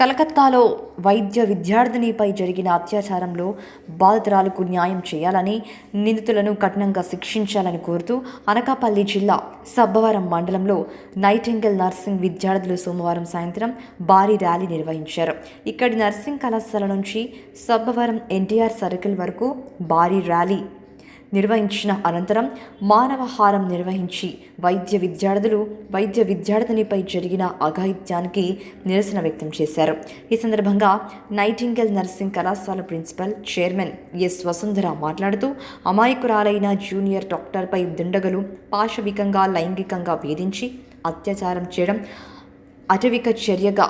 కలకత్తాలో వైద్య విద్యార్థినిపై జరిగిన అత్యాచారంలో బాధితురాలకు న్యాయం చేయాలని నిందితులను కఠినంగా శిక్షించాలని కోరుతూ అనకాపల్లి జిల్లా సబ్బవరం మండలంలో నైటింగల్ నర్సింగ్ విద్యార్థులు సోమవారం సాయంత్రం భారీ ర్యాలీ నిర్వహించారు. ఇక్కడి నర్సింగ్ కళాశాల నుంచి సబ్బవరం ఎన్టీఆర్ సర్కిల్ వరకు భారీ ర్యాలీ నిర్వహించిన అనంతరం మానవహారం నిర్వహించి వైద్య విద్యార్థులు వైద్య విద్యార్థినిపై జరిగిన అఘాయిత్యానికి నిరసన వ్యక్తం చేశారు. ఈ సందర్భంగా నైటింగల్ నర్సింగ్ కళాశాల ప్రిన్సిపల్ చైర్మన్ ఎస్ వసుంధర మాట్లాడుతూ అమాయకురాలైన జూనియర్ డాక్టర్పై దుండగలు పాశవికంగా లైంగికంగా వేధించి అత్యాచారం చేయడం అటవిక చర్యగా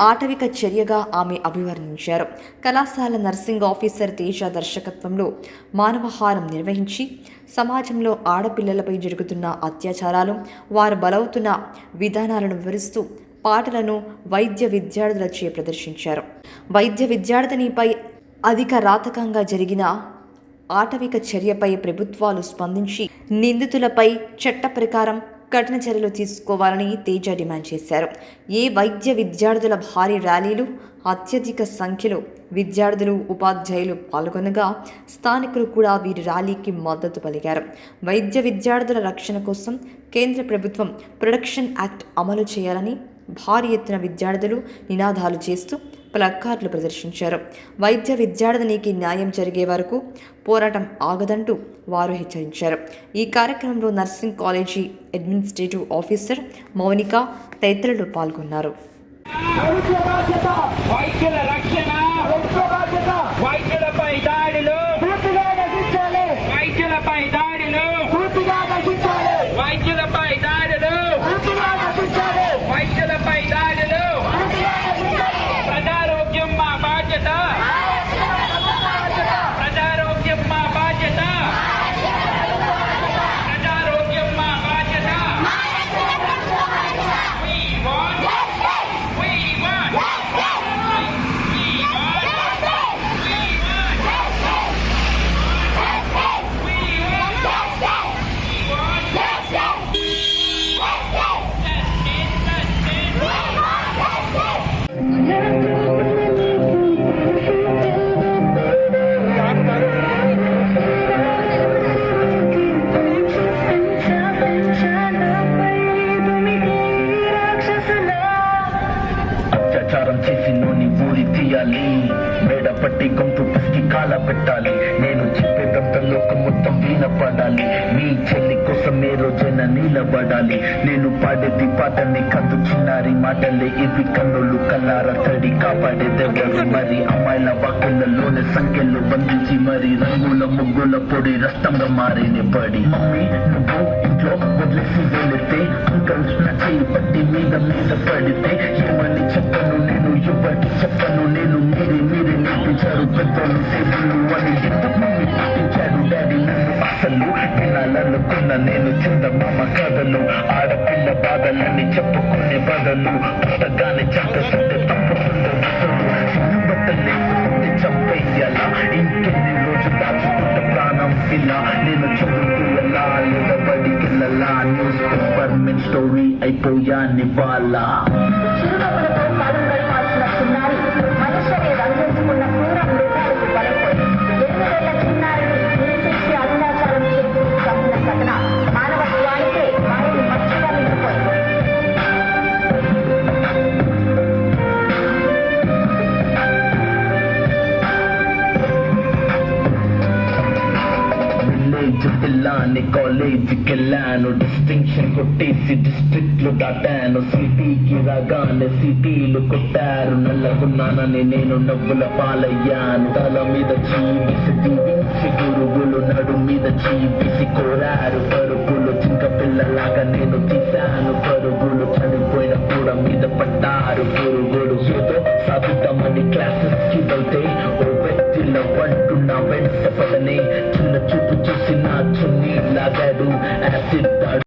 ఆటవిక చర్యగా ఆమె అభివర్ణించారు. కళాశాల నర్సింగ్ ఆఫీసర్ తేజ దర్శకత్వంలో మానవహారం నిర్వహించి సమాజంలో ఆడపిల్లలపై జరుగుతున్న అత్యాచారాలు వారు బలవుతున్న విధానాలను వివరిస్తూ పాటలను వైద్య విద్యార్థులచే ప్రదర్శించారు. వైద్య విద్యార్థినిపై అధిక రాతకంగా జరిగిన ఆటవిక చర్యపై ప్రభుత్వాలు స్పందించి నిందితులపై చట్ట ప్రకారం కఠిన చర్యలు తీసుకోవాలని తేజ డిమాండ్ చేశారు. ఏ వైద్య విద్యార్థుల భారీ ర్యాలీలు అత్యధిక సంఖ్యలో విద్యార్థులు ఉపాధ్యాయులు పాల్గొనగా స్థానికులు కూడా వీరి ర్యాలీకి మద్దతు పలికారు. వైద్య విద్యార్థుల రక్షణ కోసం కేంద్ర ప్రభుత్వం ప్రొడక్షన్ యాక్ట్ అమలు చేయాలని భారీ ఎత్తున విద్యార్థులు నినాదాలు చేస్తూ ప్లక్కార్డులు ప్రదర్శించారు. వైద్య విద్యార్థినికి న్యాయం జరిగే వరకు పోరాటం ఆగదంటూ వారు హెచ్చరించారు. ఈ కార్యక్రమంలో nursing college administrative officer Mounika తదితరులు పాల్గొన్నారు. తీయాలి మేడ పట్టి గొంతు పిసికి కాల పెట్టాలి. నేను చెప్పేదంతా లోకం మొత్తం వినపడాలి మీ చెల్లి కోసం ఏ రోజైనా నిలబడాలి నేను పాడేది పాటని కందు చిన్నారి మాటలే. ఇవి కన్నులు కల్లార తడి కాపాడేదెవరు? మరి అమ్మాయిల వాకిళ్ళలోనే సంఖ్యలు బంధించి మరి రంగుల ముగ్గుల పొడి రక్తంగా మారిన పడి మమ్మీ నువ్వు ఇంట్లో వదిలేసి వెళితే అంకల్ నా చేయి పట్టి మీద మీద పడితే వినాలనుకున్న నేను చందమామ కథలు ఆడపిల్ల బాధలని చెప్పుకునే బదలు పుట్టగానే చంపేస్తుంటే తప్పుతుందో చిన్న బట్టలేసుకుంటే చంపేయాలా? ఇంకెన్ని రోజు దాచుకుంటే ప్రాణం ఇలా? నేను చదువుతూ ఎలా? లేదా బడికి వెళ్ళాలా న్యూస్ పేపర్ మెన్ స్టోరీ అయిపోయా నివాలా చిరునవ్వులతో కాలం గడపాల్సిన చిన్నారి విలేజ్ పిల్లాన్ని కాలేజీకి వెళ్ళాను డిస్టింక్షన్ కొట్టేసి డిస్ట్రిక్ట్లో దాటాను. సిటీకి రాగానే సిటీలు కొట్టారు. నల్లకున్నానని నేను నవ్వుల పాలయ్యాను. తల మీద చీవిసి దీవించి గురుగులు నడు మీద చీవిసి కోరారు. పరుగులు చింక పిల్లలాగా నేను తీశాను. పరుగులు చనిపోయిన కూడా మీద పడ్డారు పురుగులు ఏదో సాధిద్దామని క్లాసెస్కి వెళ్తే ఓ వ్యక్తిల వెంట పడనే చిన్న చూపు చూసి నా చున్నీ లాగాడు. యాసిడ్